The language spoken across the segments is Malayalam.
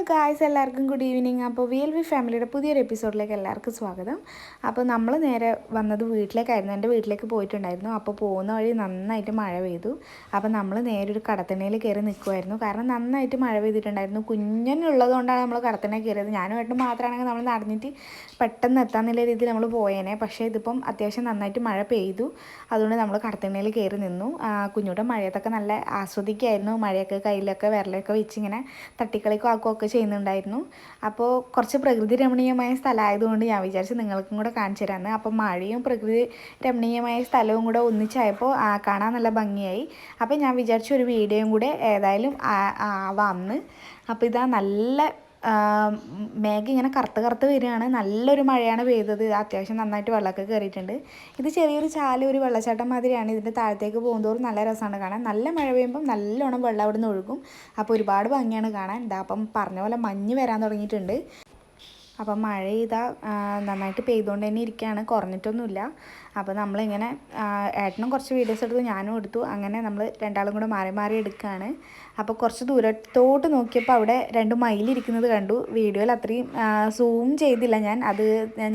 ഹലോ ഗായ്സ് എല്ലാവർക്കും ഗുഡ് ഈവനിങ് അപ്പോൾ വി എൽ വി ഫാമിലിയുടെ പുതിയൊരു എപ്പിസോഡിലേക്ക് എല്ലാവർക്കും സ്വാഗതം. അപ്പോൾ നമ്മൾ നേരെ വന്നത് വീട്ടിലേക്കായിരുന്നു. എന്റെ വീട്ടിലേക്ക് പോയിട്ടുണ്ടായിരുന്നു. അപ്പോൾ പോകുന്ന വഴി നന്നായിട്ട് മഴ പെയ്തു. അപ്പോൾ നമ്മൾ നേരെ ഒരു കടത്തണയിൽ കയറി നിൽക്കുമായിരുന്നു കാരണം നന്നായിട്ട് മഴ പെയ്തിട്ടുണ്ടായിരുന്നു. കുഞ്ഞനുള്ളത് കൊണ്ടാണ് നമ്മൾ കടത്തണയിൽ കയറിയത്. ഞാനും ഏട്ടനും മാത്രമാണെങ്കിൽ നമ്മൾ നടന്നിട്ട് പെട്ടെന്ന് എത്താന്നുള്ള രീതിയിൽ നമ്മൾ പോയേനെ. പക്ഷേ ഇതിപ്പം അത്യാവശ്യം നന്നായിട്ട് മഴ പെയ്തു. അതുകൊണ്ട് നമ്മൾ കടത്തണയിൽ കയറി നിന്നു. കുഞ്ഞുടെ മഴയത്തൊക്കെ നല്ല ആസ്വദിക്കായിരുന്നു. മഴയൊക്കെ കയ്യിലൊക്കെ വിരലൊക്കെ വെച്ച് ഇങ്ങനെ തട്ടിക്കളിക്കും ആക്കുകയൊക്കെ ചെയ്യുന്നുണ്ടായിരുന്നു. അപ്പോൾ കുറച്ച് പ്രകൃതി രമണീയമായ സ്ഥലമായതുകൊണ്ട് ഞാൻ വിചാരിച്ചു നിങ്ങൾക്കും കൂടെ കാണിച്ചു തരാമെന്ന് അപ്പോൾ മഴയും പ്രകൃതി രമണീയമായ സ്ഥലവും കൂടെ ഒന്നിച്ചായപ്പോൾ കാണാൻ നല്ല ഭംഗിയായി. അപ്പോൾ ഞാൻ വിചാരിച്ചു ഒരു വീഡിയോയും കൂടെ ഏതായാലും ആവാമെന്ന് അപ്പോൾ ഇതാ നല്ല മേഘം ഇങ്ങനെ കറുത്ത് കറുത്ത് വരികയാണ്. നല്ലൊരു മഴയാണ് പെയ്തത്. അത്യാവശ്യം നന്നായിട്ട് വെള്ളമൊക്കെ കയറിയിട്ടുണ്ട്. ഇത് ചെറിയൊരു ചാല ഒരു വെള്ളച്ചാട്ടം മാതിരിയാണ് ഇതിന്റെ താഴത്തേക്ക് പോകുന്നതോറും നല്ല രസമാണ് കാണാൻ. നല്ല മഴ പെയ്യുമ്പം നല്ലോണം വെള്ളം അവിടെ നിന്ന് ഒഴുകും. അപ്പോൾ ഒരുപാട് ഭംഗിയാണ് കാണാൻ. ഇതാ അപ്പം പറഞ്ഞ പോലെ മഞ്ഞ് വരാൻ തുടങ്ങിയിട്ടുണ്ട്. അപ്പം മഴ ചെയ്താൽ നന്നായിട്ട് പെയ്തുകൊണ്ട് തന്നെ ഇരിക്കുകയാണ് കുറഞ്ഞിട്ടൊന്നുമില്ല അപ്പോൾ നമ്മളിങ്ങനെ ഏട്ടനും കുറച്ച് വീഡിയോസ് എടുത്തു ഞാനും എടുത്തു. അങ്ങനെ നമ്മൾ രണ്ടാളും കൂടെ മാറി മാറി എടുക്കുകയാണ് അപ്പോൾ കുറച്ച് ദൂരത്തോട്ട് നോക്കിയപ്പോൾ അവിടെ രണ്ട് മയിലിരിക്കുന്നത് കണ്ടു. വീഡിയോയിൽ അത്രയും സൂം ചെയ്തില്ല ഞാൻ. അത്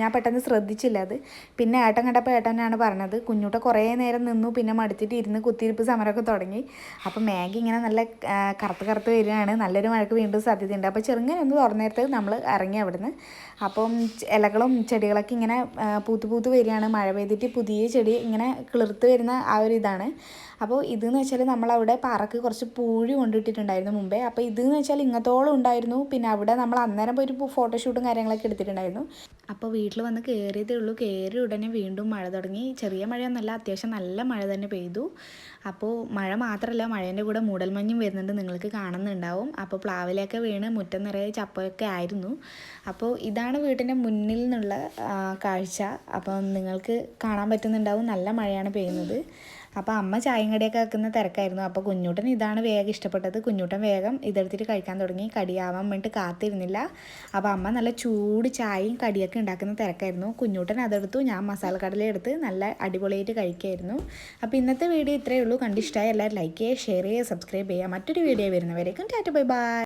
ഞാൻ പെട്ടെന്ന് ശ്രദ്ധിച്ചില്ല അത്. പിന്നെ ഏട്ടൻ കണ്ടപ്പോൾ ഏട്ടനാണ് പറഞ്ഞത് കുഞ്ഞൂട്ട കുറേ നേരം നിന്നു പിന്നെ മടുത്തിട്ട് ഇരുന്ന് കുത്തിയിരിപ്പ് സമരമൊക്കെ തുടങ്ങി. അപ്പോൾ മാഗി ഇങ്ങനെ നല്ല കറുത്ത് കറുത്ത് വരികയാണ്. നല്ലൊരു മഴക്ക് വീണ്ടും സാധ്യതയുണ്ട്. അപ്പോൾ ചെറുങ്ങനെ ഒന്ന് തുറന്നേരത്ത് നമ്മൾ ഇറങ്ങി അവിടുന്ന്. അപ്പം ഇലകളും ചെടികളൊക്കെ ഇങ്ങനെ പൂത്ത് പൂത്ത് വരികയാണ്. മഴ പെയ്തിട്ട് പുതിയ ചെടി ഇങ്ങനെ കിളിർത്ത് വരുന്ന ആ ഒരു ഇതാണ്. അപ്പോൾ ഇതെന്ന് വെച്ചാൽ നമ്മളവിടെ പാറക്ക് കുറച്ച് പൂഴി കൊണ്ടിട്ടിട്ടുണ്ടായിരുന്നു മുമ്പേ. അപ്പോൾ ഇതെന്ന് വെച്ചാൽ ഇങ്ങത്തോളം ഉണ്ടായിരുന്നു. പിന്നെ അവിടെ നമ്മൾ അന്നേരം ഒരു ഫോട്ടോഷൂട്ടും കാര്യങ്ങളൊക്കെ എടുത്തിട്ടുണ്ടായിരുന്നു. അപ്പോൾ വീട്ടിൽ വന്ന് കയറിയതേ ഉള്ളൂ. കയറി ഉടനെ വീണ്ടും മഴ തുടങ്ങി. ചെറിയ മഴയൊന്നല്ല അത്യാവശ്യം നല്ല മഴ തന്നെ പെയ്തു. അപ്പോൾ മഴ മാത്രമല്ല മഴേന്റെ കൂടെ മൂടൽമഞ്ഞും വരുന്നുണ്ട്. നിങ്ങൾക്ക് കാണുന്നുണ്ടാവും. അപ്പോൾ പ്ലാവിലൊക്കെ വീണ് മുറ്റം നിറയെ ചപ്പയൊക്കെ ആയിരുന്നു. അപ്പോൾ ഇതാണ് വീട്ടിന്റെ മുന്നിൽ നിന്നുള്ള കാഴ്ച. അപ്പം നിങ്ങൾക്ക് കാണാൻ പറ്റുന്നുണ്ടാവും. നല്ല മഴയാണ് പെയ്യുന്നത്. അപ്പോൾ അമ്മ ചായയും കടിയൊക്കെ വെക്കുന്ന തിരക്കായിരുന്നു. അപ്പോൾ കുഞ്ഞൂട്ടൻ ഇതാണ് വേഗം ഇഷ്ടപ്പെട്ടത്. കുഞ്ഞൂട്ടൻ വേഗം ഇതെടുത്തിട്ട് കഴിക്കാൻ തുടങ്ങി. കടിയാവാൻ വേണ്ടിയിട്ട് കാത്തിരുന്നില്ല. അപ്പോൾ അമ്മ നല്ല ചൂട് ചായയും കടിയൊക്കെ ഉണ്ടാക്കുന്ന തിരക്കായിരുന്നു. കുഞ്ഞൂട്ടൻ അതെടുത്തു. ഞാൻ മസാല കടല എടുത്ത് നല്ല അടിപൊളിയായിട്ട് കഴിക്കായിരുന്നു. അപ്പോൾ ഇന്നത്തെ വീഡിയോ ഇത്രയേ ഉള്ളൂ. കണ്ടിഷ്ടമായി എല്ലാവരും ലൈക്ക് ചെയ്യുക ഷെയർ ചെയ്യുക സബ്സ്ക്രൈബ് ചെയ്യുക. മറ്റൊരു വീഡിയോ വരുന്നവരേക്കും ടാറ്റ ബൈ ബൈ.